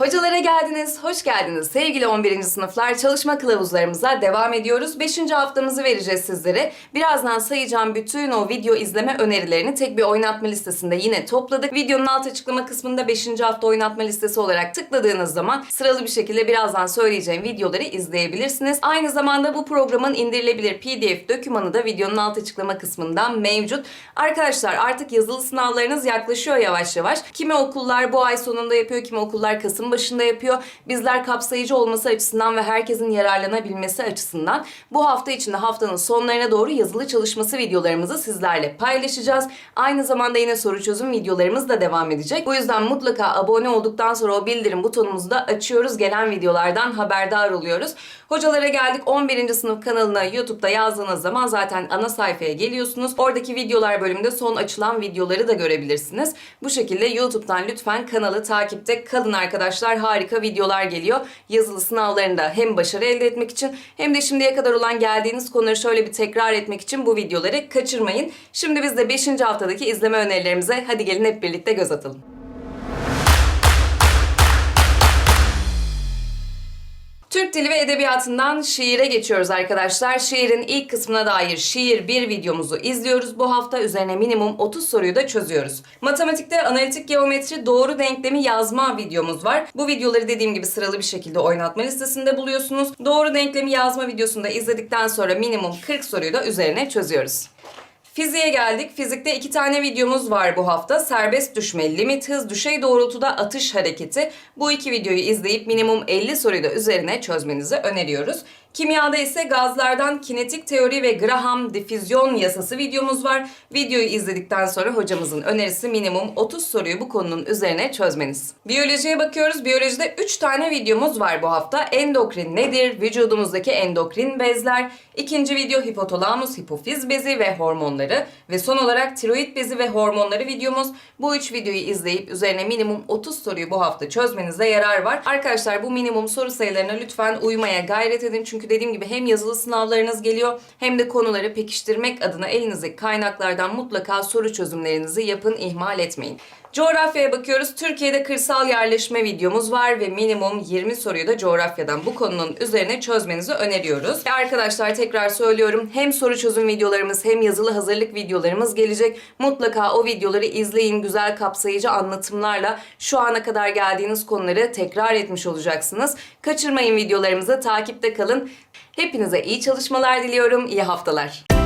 Hocalara geldiniz, hoş geldiniz. Sevgili 11. sınıflar çalışma kılavuzlarımıza devam ediyoruz. 5. haftamızı vereceğiz sizlere. Birazdan sayacağım bütün o video izleme önerilerini tek bir oynatma listesinde yine topladık. Videonun alt açıklama kısmında 5. hafta oynatma listesi olarak tıkladığınız zaman sıralı bir şekilde birazdan söyleyeceğim videoları izleyebilirsiniz. Aynı zamanda bu programın indirilebilir PDF dokümanı da videonun alt açıklama kısmından mevcut. Arkadaşlar artık yazılı sınavlarınız yaklaşıyor yavaş yavaş. Kimi okullar bu ay sonunda yapıyor, kimi okullar Kasım başında yapıyor. Bizler kapsayıcı olması açısından ve herkesin yararlanabilmesi açısından bu hafta içinde haftanın sonlarına doğru yazılı çalışması videolarımızı sizlerle paylaşacağız. Aynı zamanda yine soru çözüm videolarımız da devam edecek. Bu yüzden mutlaka abone olduktan sonra o bildirim butonumuzu da açıyoruz. Gelen videolardan haberdar oluyoruz. Hocalara geldik 11. sınıf kanalına YouTube'da yazdığınız zaman zaten ana sayfaya geliyorsunuz. Oradaki videolar bölümünde son açılan videoları da görebilirsiniz. Bu şekilde YouTube'dan lütfen kanalı takipte kalın arkadaşlar. Harika videolar geliyor. Yazılı sınavlarında hem başarı elde etmek için hem de şimdiye kadar olan geldiğiniz konuları şöyle bir tekrar etmek için bu videoları kaçırmayın. Şimdi biz de 5. haftadaki izleme önerilerimize hadi gelin hep birlikte göz atalım. Türk Dili ve Edebiyatı'ndan şiire geçiyoruz arkadaşlar. Şiirin ilk kısmına dair şiir bir videomuzu izliyoruz. Bu hafta üzerine minimum 30 soruyu da çözüyoruz. Matematikte analitik geometri doğru denklemi yazma videomuz var. Bu videoları dediğim gibi sıralı bir şekilde oynatma listesinde buluyorsunuz. Doğru denklemi yazma videosunu da izledikten sonra minimum 40 soruyu da üzerine çözüyoruz. Fiziğe geldik. Fizikte iki tane videomuz var bu hafta. Serbest düşme, limit hız, düşey doğrultuda atış hareketi. Bu iki videoyu izleyip minimum 50 soruyu da üzerine çözmenizi öneriyoruz. Kimyada ise gazlardan kinetik teori ve Graham difüzyon yasası videomuz var. Videoyu izledikten sonra hocamızın önerisi minimum 30 soruyu bu konunun üzerine çözmeniz. Biyolojiye bakıyoruz. Biyolojide 3 tane videomuz var bu hafta. Endokrin nedir? Vücudumuzdaki endokrin bezler. İkinci video hipotalamus, hipofiz bezi ve hormonları. Ve son olarak tiroid bezi ve hormonları videomuz. Bu üç videoyu izleyip üzerine minimum 30 soruyu bu hafta çözmenizde yarar var. Arkadaşlar bu minimum soru sayılarına lütfen uymaya gayret edin. Çünkü dediğim gibi hem yazılı sınavlarınız geliyor hem de konuları pekiştirmek adına elinizdeki kaynaklardan mutlaka soru çözümlerinizi yapın, ihmal etmeyin. Coğrafyaya bakıyoruz. Türkiye'de kırsal yerleşme videomuz var ve minimum 20 soruyu da coğrafyadan bu konunun üzerine çözmenizi öneriyoruz. Ve arkadaşlar tekrar söylüyorum hem soru çözüm videolarımız hem yazılı hazırlık videolarımız gelecek. Mutlaka o videoları izleyin. Güzel kapsayıcı anlatımlarla şu ana kadar geldiğiniz konuları tekrar etmiş olacaksınız. Kaçırmayın videolarımızı, takipte kalın. Hepinize iyi çalışmalar diliyorum, iyi haftalar.